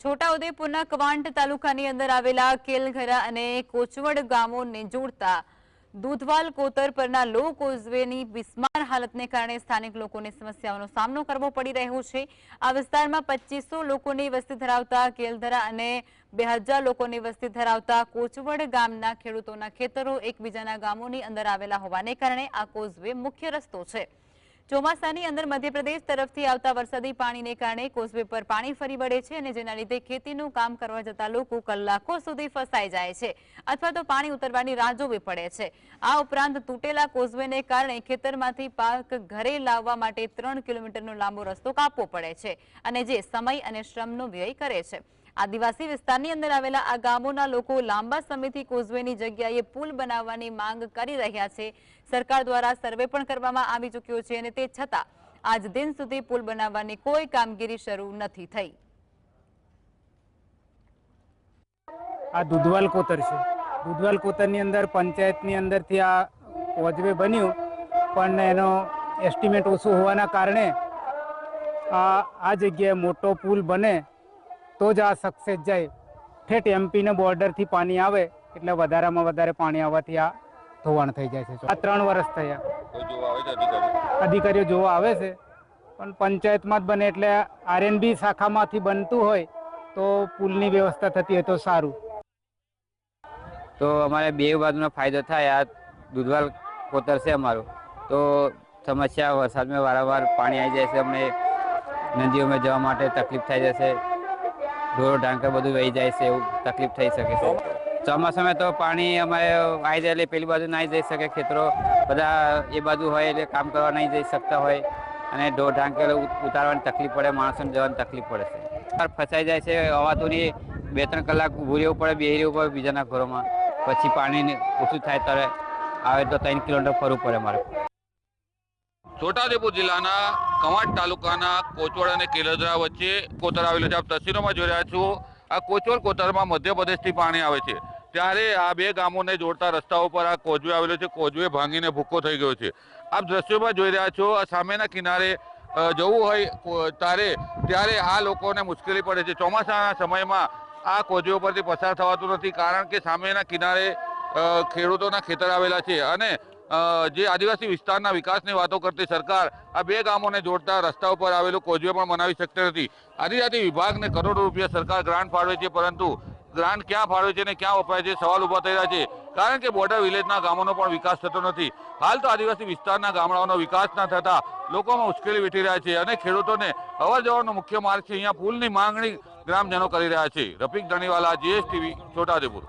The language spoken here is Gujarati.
છોટાઉદેપુરના કવાંટ તાલુકાની અંદર આવેલા કેલઘરા અને કોચવડ ગામોને જોડતા દૂધવાલ કોતર પરના લો કોઝવેની બિસ્માર હાલતને કારણે સ્થાનિક લોકોને સમસ્યાઓનો સામનો કરવો પડી રહ્યો છે. આ વિસ્તારમાં પચીસો લોકોની વસ્તી ધરાવતા કેલધરા અને બે લોકોની વસ્તી ધરાવતા કોચવડ ગામના ખેડૂતોના ખેતરો એકબીજાના ગામોની અંદર આવેલા હોવાને કારણે આ કોઝવે મુખ્ય રસ્તો છે. ચોમાસાની અંદર મધ્યપ્રદેશ તરફથી આવતા વરસાદી પાણીને કારણે કોઝવે પર પાણી ફરી વળે છે અને જેના લીધે ખેતીનું કામ કરવા જતા લોકો કલાકો સુધી ફસાઈ જાય છે અથવા તો પાણી ઉતરવાની રાહ જોવી પડે છે. આ ઉપરાંત તૂટેલા કોઝવેને કારણે ખેતરમાંથી પાક ઘરે લાવવા માટે ત્રણ કિલોમીટરનો લાંબો રસ્તો કાપવો પડે છે અને જે સમય અને શ્રમનો વ્યય કરે છે. આદિવાસી વિસ્તારની અંદર આવેલા આ ગામોના લોકો લાંબા સમયથી કોઝવેની જગ્યાએ પુલ બનાવવાની માંગ કરી રહ્યા છે. સરકાર દ્વારા સર્વે પણ કરવામાં આવી ચૂક્યો છે અને તે છતાં આજ દિન સુધી પુલ બનાવવાની કોઈ કામગીરી શરૂ નથી થઈ. આ દુધવાલ કોતર છે. દુધવાલ કોતરની અંદર, પંચાયતની અંદરથી આ વજવે બન્યું, પણ એનો એસ્ટિમેટ ઓછું હોવાના કારણે આ આ જગ્યાએ મોટો પુલ બને તો જ આ સક્સેસ જાય. ઠેઠ એમપીને બોર્ડરથી પાણી આવે એટલે વધારામાં વધારે પાણી આવવાથી આ ધોવાણ થઈ જાય છે. આ ત્રણ વર્ષ થયા. અધિકારીઓ? જોવા આવે છે પણ પંચાયતમાં જ બને એટલે આરએનબી શાખામાંથી બનતું હોય તો પુલની વ્યવસ્થા થતી હોય તો સારું. તો અમારે બે બાજુનો ફાયદો થાય. આ દૂધવાલ કોતર છે અમારું. તો સમસ્યા વરસાદમાં વારંવાર પાણી આવી જાય છે. અમને નદીઓમાં જવા માટે તકલીફ થઈ જશે. ઢોરો, ઢાંકર બધું વહી જાય છે એવું તકલીફ થઈ શકે છે. ચોમાસામાં તો પાણી અમારે આવી જાય એટલે પેલી બાજુ નહીં જઈ શકે ખેતરો. બધા એ બાજુ હોય એટલે કામ કરવા નહીં જઈ શકતા હોય. અને ઢોર, ઢાંકર ઉતારવાની તકલીફ પડે, માણસોને જવાની તકલીફ પડે છે. ફસાઈ જાય છે હવાતુની બે, ત્રણ કલાક ઊભું રહેવું પડે, બેહી રહેવું પડે બીજાના ઘરોમાં. પછી પાણી ઓછું થાય ત્યારે આવે તો ત્રણ કિલોમીટર ફરવું પડે મારે છોટાઉદેપુર જિલ્લાના કવાંટ તાલુકાના કોચવડ અને કેલદરા વચ્ચે કોતર આવેલું છે. આપ તસવીરોમાં જોઈ રહ્યા છો, આ કોચવડ કોતરમાં મધ્યપ્રદેશથી પાણી આવે છે. ત્યારે આ બે ગામોને જોડતા રસ્તા ઉપર આ કોજવે આવેલો છે. કોજવે ભાંગીને ભૂક્કો થઈ ગયો છે. આપ દ્રશ્યોમાં જોઈ રહ્યા છો, આ સામેના કિનારે જવું હોય તારે, ત્યારે આ લોકોને મુશ્કેલી પડે છે. ચોમાસાના સમયમાં આ કોજવે ઉપરથી પસાર થવાતું નથી, કારણ કે સામેના કિનારે ખેડૂતોના ખેતર આવેલા છે. અને જે આદિવાસી વિસ્તારના વિકાસની વાતો કરતી સરકાર આ બે ગામોને જોડતા રસ્તા ઉપર આવેલું કોઝવે પણ બનાવી શકતી નથી. આદિજાતિ વિભાગને કરોડો રૂપિયા સરકાર ગ્રાન્ટ ફાળવે છે, પરંતુ ગ્રાન્ટ ક્યાં ફાળવે છે અને ક્યાં વપરાય છે, સવાલ ઊભા થઈ રહ્યા છે. કારણ કે બોર્ડર વિલેજના ગામોનો પણ વિકાસ થતો નથી. હાલ તો આદિવાસી વિસ્તારના ગામડાઓનો વિકાસ ના થતા લોકોમાં મુશ્કેલી વેઠી રહ્યા છે અને ખેડૂતોને અવર જવાનો મુખ્ય માર્ગ છે. અહીંયા પુલની માંગણી ગ્રામજનો કરી રહ્યા છે. રફીક ધણીવાલા, જીએસટીવી, છોટાઉદેપુર.